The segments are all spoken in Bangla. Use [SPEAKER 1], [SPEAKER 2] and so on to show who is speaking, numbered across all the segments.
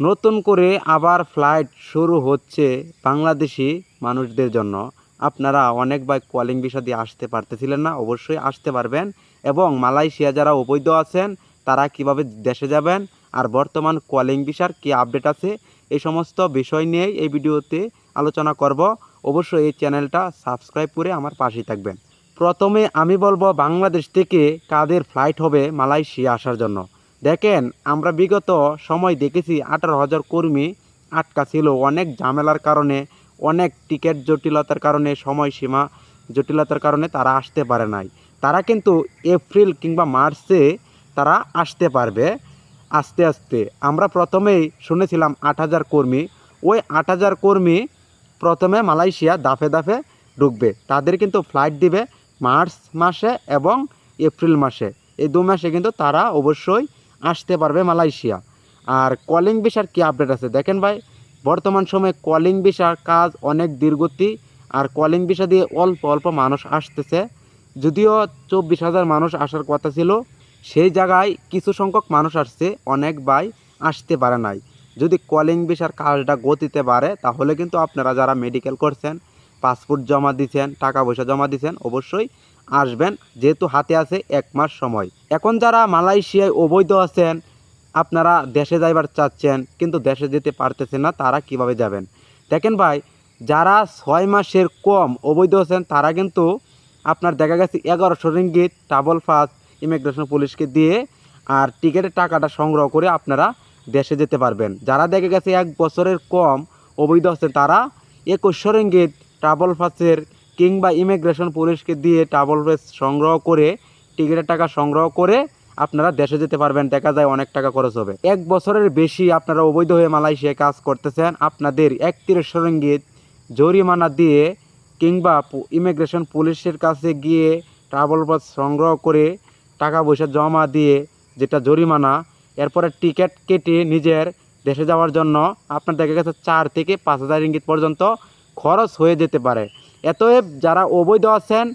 [SPEAKER 1] নতুন করে আবার ফ্লাইট শুরু হচ্ছে বাংলাদেশি মানুষদের জন্য। আপনারা অনেক ভাই কলিং ভিসা দিয়ে আসতে পারতেছিলেন না, অবশ্যই আসতে পারবেন। এবং মালয়েশিয়া যারা অবৈধ আছেন, তারা কীভাবে দেশে যাবেন? আর বর্তমান কলিং ভিসার কি আপডেট আছে? এই সমস্ত বিষয় নিয়েই এই ভিডিওতে আলোচনা করব। অবশ্যই এই চ্যানেলটা সাবস্ক্রাইব করে আমার পাশেই থাকবেন। প্রথমে আমি বলব, বাংলাদেশ থেকে কাদের ফ্লাইট হবে মালয়েশিয়া আসার জন্য। দেখেন, আমরা বিগত সময় দেখেছি আঠারো হাজার কর্মী আটকা ছিল। অনেক ঝামেলার কারণে, অনেক টিকিট জটিলতার কারণে, সময়সীমা জটিলতার কারণে তারা আসতে পারে নাই। তারা কিন্তু এপ্রিল কিংবা মার্চে তারা আসতে পারবে আস্তে আস্তে। আমরা প্রথমেই শুনেছিলাম আট হাজার কর্মী। ওই আট হাজার কর্মী প্রথমে মালয়েশিয়া দাফে দাফে ঢুকবে। তাদের কিন্তু ফ্লাইট দিবে মার্চ মাসে এবং এপ্রিল মাসে। এই দু মাসে কিন্তু তারা অবশ্যই আসতে পারবে মালয়েশিয়া। আর কলিং ভিসার কি আপডেট আছে? দেখেন ভাই, বর্তমান সময়ে কলিং ভিসার কাজ অনেক দীর্ঘতি, আর কলিং ভিসা দিয়ে অল্প অল্প মানুষ আসতেছে। যদিও চব্বিশ হাজার মানুষ আসার কথা ছিল, সেই জায়গায় কিছু সংখ্যক মানুষ আসছে, অনেক ভাই আসতে পারে নাই। যদি কলিং ভিসার কাজটা গতিতে বাড়ে, তাহলে কিন্তু আপনারা যারা মেডিকেল করছেন পাসপোর্ট জমা দিয়েছেন টাকা পয়সা জমা দিয়েছেন অবশ্যই আসবেন, যেহেতু হাতে আছে এক মাস সময়। এখন যারা মালয়েশিয়ায় অবৈধ আছেন, আপনারা দেশে যাইবার চাচ্ছেন, কিন্তু দেশে যেতে পারতেছেন না, তারা কীভাবে যাবেন? দেখেন ভাই, যারা ছয় মাসের কম অবৈধ আছেন, তারা কিন্তু আপনার দেখা গেছে এগারোশো রিঙ্গিত ডাবল ফাস ইমিগ্রেশন পুলিশকে দিয়ে আর টিকিটের টাকাটা সংগ্রহ করে আপনারা দেশে যেতে পারবেন। যারা দেখা গেছে এক বছরের কম অবৈধ আছেন, তারা একুশশো রিঙ্গিত ট্রাভেল পাসের কিংবা ইমিগ্রেশন পুলিশকে দিয়ে ট্রাভেল পাস সংগ্রহ করে টিকিটের টাকা সংগ্রহ করে আপনারা দেশে যেতে পারবেন, দেখা যায় অনেক টাকা খরচ হবে। এক বছরের বেশি আপনারা অবৈধ হয়ে মালয়েশিয়ায় কাজ করতেছেন, আপনাদের একত্রিশশো রিঙ্গিত জরিমানা দিয়ে কিংবা ইমিগ্রেশন পুলিশের কাছে গিয়ে ট্রাভেল পাস সংগ্রহ করে টাকা পয়সা জমা দিয়ে যেটা জরিমানা, এরপরে টিকিট কেটে নিজের দেশে যাওয়ার জন্য আপনার দেখা গেছে চার থেকে পাঁচ হাজার ইঙ্গিত পর্যন্ত খরচ হয়ে যেতে পারে। এতএব যারা অবৈধ আছেন,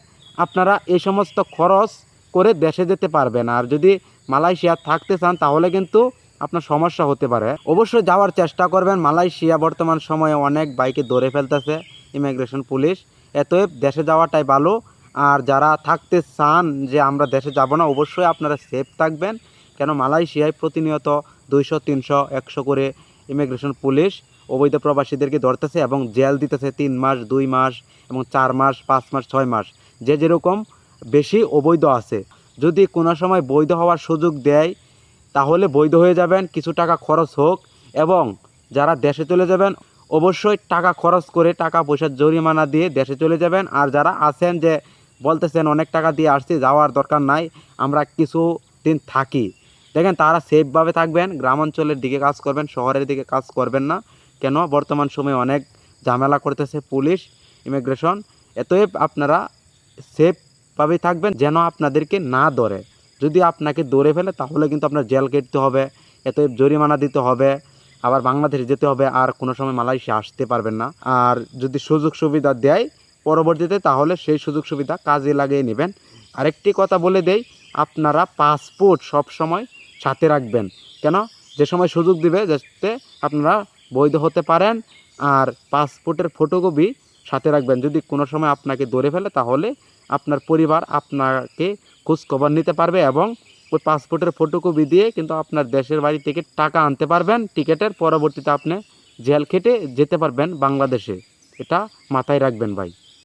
[SPEAKER 1] আপনারা এই সমস্ত খরচ করে দেশে যেতে পারবেন। আর যদি মালয়েশিয়া থাকতে চান, তাহলে কিন্তু আপনার সমস্যা হতে পারে। অবশ্যই যাওয়ার চেষ্টা করবেন। মালয়েশিয়া বর্তমান সময়ে অনেক বাইকে ধরে ফেলতেছে ইমিগ্রেশন পুলিশ। এতএব দেশে যাওয়াটাই ভালো। আর যারা থাকতে চান যে আমরা দেশে যাব না, অবশ্যই আপনারা সেফ থাকবেন। কেন, মালয়েশিয়ায় প্রতিনিয়ত দুইশো, তিনশো, একশো করে ইমিগ্রেশন পুলিশ অবৈধ প্রবাসীদেরকে ধরতেছে এবং জেল দিতেছে তিন মাস, দুই মাস এবং চার মাস, পাঁচ মাস, ছয় মাস। যে যেরকম বেশি অবৈধ আছে। যদি কোনো সময় বৈধ হওয়ার সুযোগ দেয়, তাহলে বৈধ হয়ে যাবেন, কিছু টাকা খরচ হোক এবং যারা দেশে চলে যাবেন, অবশ্যই টাকা খরচ করে টাকা পয়সার জরিমানা দিয়ে দেশে চলে যাবেন। আর যারা আছেন যে বলতেছেন, অনেক টাকা দিয়ে আসছি, যাওয়ার দরকার নাই, আমরা কিছু দিন থাকি। দেখেন, তারা সেফভাবে থাকবেন, গ্রামাঞ্চলের দিকে কাজ করবেন, শহরের দিকে কাজ করবেন না। কেন? বর্তমান সময়ে অনেক ঝামেলা করতেছে পুলিশ, ইমিগ্রেশন। এতএব আপনারা সেফভাবে থাকবেন যেন আপনাদেরকে না ধরে। যদি আপনাকে ধরে ফেলে, তাহলে কিন্তু আপনার জেল কেটতে হবে, এতএব জরিমানা দিতে হবে, আবার বাংলাদেশে যেতে হবে, আর কোনো সময় মালয়েশিয়া আসতে পারবেন না। আর যদি সুযোগ সুবিধা দেয় পরবর্তীতে, তাহলে সেই সুযোগ সুবিধা কাজে লাগিয়ে নেবেন। আরেকটি কথা বলে দেই, আপনারা পাসপোর্ট সব সময় সাথে রাখবেন। কেন? যে সময় সুযোগ দিবে, যাতে আপনারা বৈধ হতে পারেন আর পাসপোর্টের ফটোকপি সাথে রাখবেন। যদি কোনো সময় আপনাকে ধরে ফেলে, তাহলে আপনার পরিবার আপনাকে খোঁজখবর নিতে পারবে এবং ওই পাসপোর্টের ফটোকপি দিয়ে কিন্তু আপনার দেশের বাড়ি থেকে টাকা আনতে পারবেন। টিকিটের পরবর্তীতে আপনি জেল খেটে যেতে পারবেন বাংলাদেশে। এটা মাথায় রাখবেন ভাই।